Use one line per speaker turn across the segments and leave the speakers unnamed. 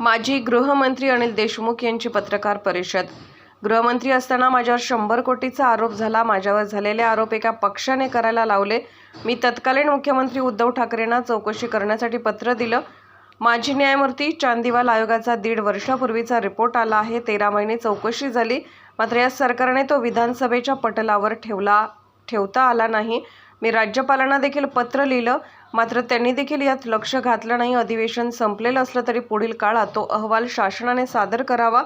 माजी गृहमंत्री अनिल देशमुख यांची पत्रकार परिषद. गृहमंत्री असताना माझ्यावर शंभर कोटीचा आरोप झाला. माझ्यावर झालेले आरोप एका पक्षाने करायला लावले. मी तत्कालीन मुख्यमंत्री उद्धव ठाकरेंना चौकशी करण्यासाठी पत्र दिलं. माजी न्यायमूर्ती चांदीवाल आयोगाचा दीड वर्षापूर्वीचा रिपोर्ट आला आहे. तेरा महिने चौकशी झाली. मात्र या सरकारने तो विधानसभेच्या पटलावर ठेवला ठेवता आला नाही. मी राज्यपालांना देखील पत्र लिहिलं. मात्र त्यांनी देखील यात लक्ष घातलं नाही. अधिवेशन संपलेलं असलं तरी पुढील काळात तो अहवाल शासनाने सादर करावा.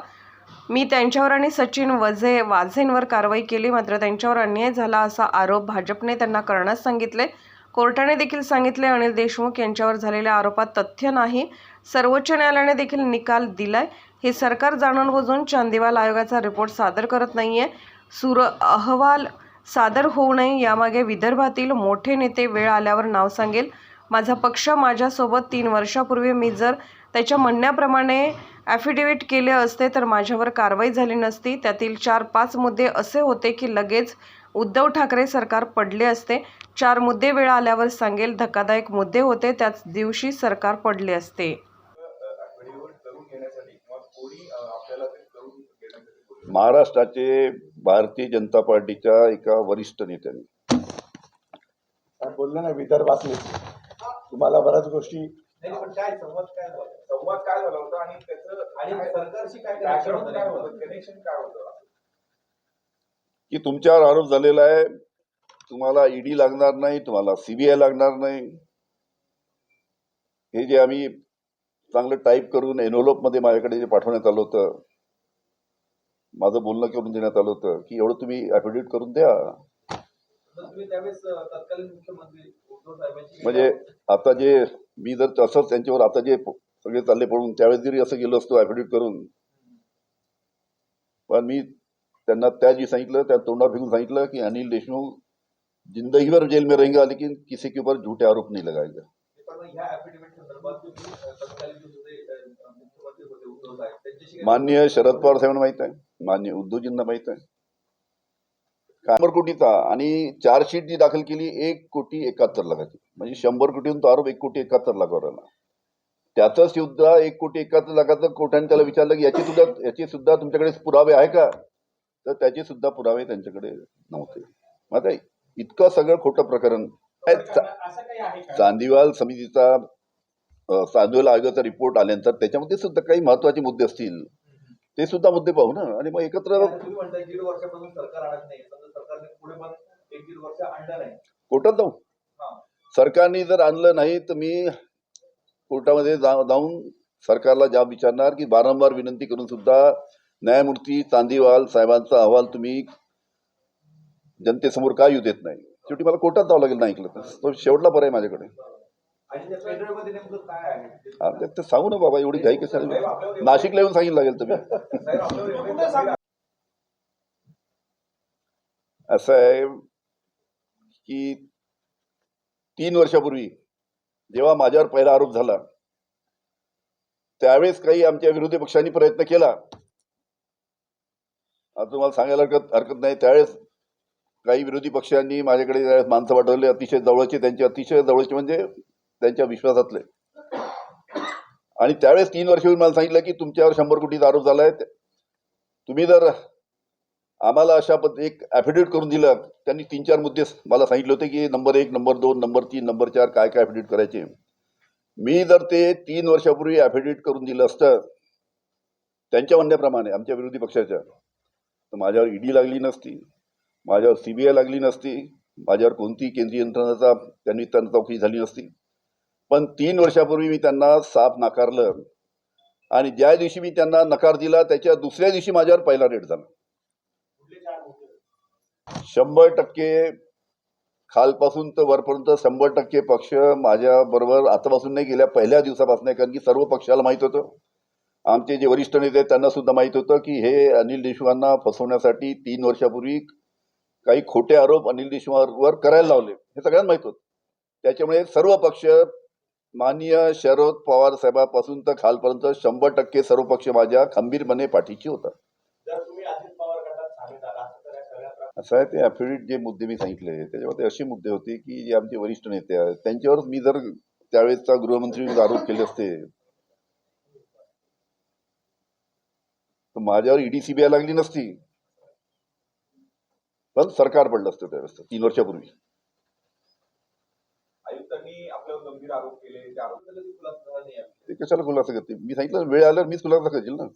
मी त्यांच्यावर आणि सचिन वझे वाझेंवर कारवाई केली. मात्र त्यांच्यावर अन्याय झाला असा आरोप भाजपने त्यांना करण्यास सांगितले. कोर्टाने देखील सांगितले अनिल देशमुख यांच्यावर झालेल्या आरोपात तथ्य नाही. सर्वोच्च न्यायालयाने देखील निकाल दिलाय. हे सरकार जाणून बुजून चांदीवाल आयोगाचा रिपोर्ट सादर करत नाहीये. सुर अहवाल सादर होऊ नये यामागे विदर्भातील मोठे नेते वेळ आल्यावर नाव सांगेल. माझा पक्ष माझ्यासोबत तीन वर्षापूर्वी मी जर त्याच्या म्हणण्याप्रमाणे ॲफिडेव्हिट केले असते तर माझ्यावर कारवाई झाली नसती. त्यातील चार पाच मुद्दे असे होते की लगेच उद्धव ठाकरे सरकार पडले असते. चार मुद्दे वेळ आल्यावर सांगेल धक्कादायक मुद्दे होते त्याच दिवशी सरकार पडले असते.
महाराष्ट्राचे भारतीय जनता पार्टीच्या एका वरिष्ठ नेत्याने.
बोलले ना विदर्भातले तुम्हाला बऱ्याच गोष्टी
नाही पण काय संवाद काय झाला? संवाद काय झाला होता आणि त्याचं आणि सरकारशी काय background काय होतं? कनेक्शन काय होतं?
की तुमच्यावर आरोप झालेला आहे तुम्हाला ईडी लागणार नाही तुम्हाला सीबीआय लागणार नाही. हे जे आम्ही चांगलं टाईप करून envelope मध्ये माझ्याकडे जे पाठवण्यात आलं होतं माझं बोलणं करून देण्यात आलं होतं की एवढं तुम्ही ॲफिडेव्हिट करून द्या. म्हणजे आता जे मी जर असंच त्यांच्यावर आता जे सगळे चालले पडून त्यावेळेस जरी असं गेलो असतो ॲफिडेव्हिट करून पण मी त्यांना त्या जी सांगितलं त्या तोंडावर फेकून सांगितलं की अनिल देशमुख जिंदगी भर जेल में रहेंगे लेकिन किसी के ऊपर झूठे आरोप नहीं लगाएगा. मान्य शरद पवार साहेबांना माहीत आहे. मान्य उद्धवजींना माहीत आहे. शंभर कोटीचा आणि चार्जशीट जी दाखल केली एक कोटी एकाहत्तर लाखाची. म्हणजे शंभर कोटीहून तो आरोप एक कोटी एकाहत्तर लाखावर आला. त्याचं सुद्धा एक कोटी एकाहत्तर लाखाचं कोर्टाने त्याला विचारलं की याची सुद्धा याची सुद्धा तुमच्याकडे पुरावे आहे का? तर त्याचे सुद्धा पुरावे त्यांच्याकडे नव्हते. मग इतकं सगळं खोटं प्रकरण. चांदीवाल समितीचा चांदीवाल आयोगाचा रिपोर्ट आल्यानंतर त्याच्यामध्ये सुद्धा काही महत्त्वाचे मुद्दे असतील. ते सुद्धा मुद्दे पाहू ना. आणि मग एकत्र
आणि तुम्ही म्हणताय दीड वर्षापासून सरकार आणत नाही. समजा सरकारने पुढे पण एक दीड वर्ष आणलं नाही.
कोर्टात जाऊ.
हा.
सरकारने जर आणलं नाही तर मी कोर्टामध्ये जाऊन सरकारला जाब विचारणार की वारंवार विनंती करून सुद्धा न्यायमूर्ती चांदीवाल साहेबांचा अहवाल तुम्ही जनतेसमोर का येऊ देत नाही? शेवटी मला कोर्टात जावं लागेल नाही ऐकलं तर. तो शेवटला पर्याय माझ्याकडे. ते- ते सांगू ना बाबा एवढी घाई कशाला नाशिकला येऊन सांगितलं लागेल तुम्ही. असं आहे की तीन वर्षापूर्वी जेव्हा माझ्यावर पहिला आरोप झाला त्यावेळेस काही आमच्या विरोधी पक्षांनी प्रयत्न केला. आता तुम्हाला सांगायला हरकत हरकत नाही त्यावेळेस काही विरोधी पक्षांनी माझ्याकडे माणसं पाठवले अतिशय जवळचे त्यांचे अतिशय जवळचे म्हणजे त्यांच्या विश्वासातले. आणि त्यावेळेस तीन वर्षापूर्वी मला सांगितलं की तुमच्यावर शंभर कोटीचा आरोप झालाय. तुम्ही जर आम्हाला अशा पद्ध एक ॲफिडेविट करून दिलं त्यांनी तीन चार मुद्दे मला सांगितले होते की नंबर एक नंबर दोन नंबर तीन नंबर चार काय काय ॲफिडेविट करायचे. मी जर ते तीन वर्षापूर्वी ॲफिडेविट करून दिलं असतं त्यांच्या म्हणण्याप्रमाणे आमच्या विरोधी पक्षाच्या तर माझ्यावर ईडी लागली नसती माझ्यावर सी बी आय लागली नसती माझ्यावर कोणती केंद्रीय यंत्रणाचा त्यांनी त्यांना चौकशी झाली नसती. पण तीन वर्षापूर्वी मी त्यांना साप नाकारलं आणि ज्या दिवशी मी त्यांना नकार दिला त्याच्या दुसऱ्या दिवशी माझ्यावर पहिला रेट झाला. शंभर टक्के खालपासून तर वरपर्यंत शंभर टक्के पक्ष माझ्या बरोबर आतापासून नाही गेल्या पहिल्या दिवसापासून कारण की सर्व पक्षाला माहीत होतं. आमचे जे वरिष्ठ नेते आहेत त्यांना सुद्धा माहीत होतं की हे अनिल देशमुखांना फसवण्यासाठी तीन वर्षापूर्वी काही खोटे आरोप अनिल देशमुखांवर करायला लावले. हे सगळ्यांना माहीत होतं. त्याच्यामुळे सर्व पक्ष माननीय शरद पवार साहेबापासून तर खालपर्यंत शंभर टक्के सर्व पक्ष माझ्या खंबीरपणे पाठीशी होता.
असं
आहे ते ॲफिडेव्हिट जे मुद्दे मी सांगितले त्याच्यामध्ये असे मुद्दे होते की जे आमचे वरिष्ठ नेते आहेत त्यांच्यावर मी जर त्यावेळेसचा गृहमंत्री आरोप केले असते तर माझ्यावर ईडी सीबीआय लागली नसती. पण सरकार पडलं असतं त्यावेळेस तीन वर्षापूर्वी.
गंभीर आरोप केले ते आरोप खुलासा नाही.
ते कशाला खुलासा करते मी सांगितलं वेळ आल्यावर मीच खुलासा करेल ना.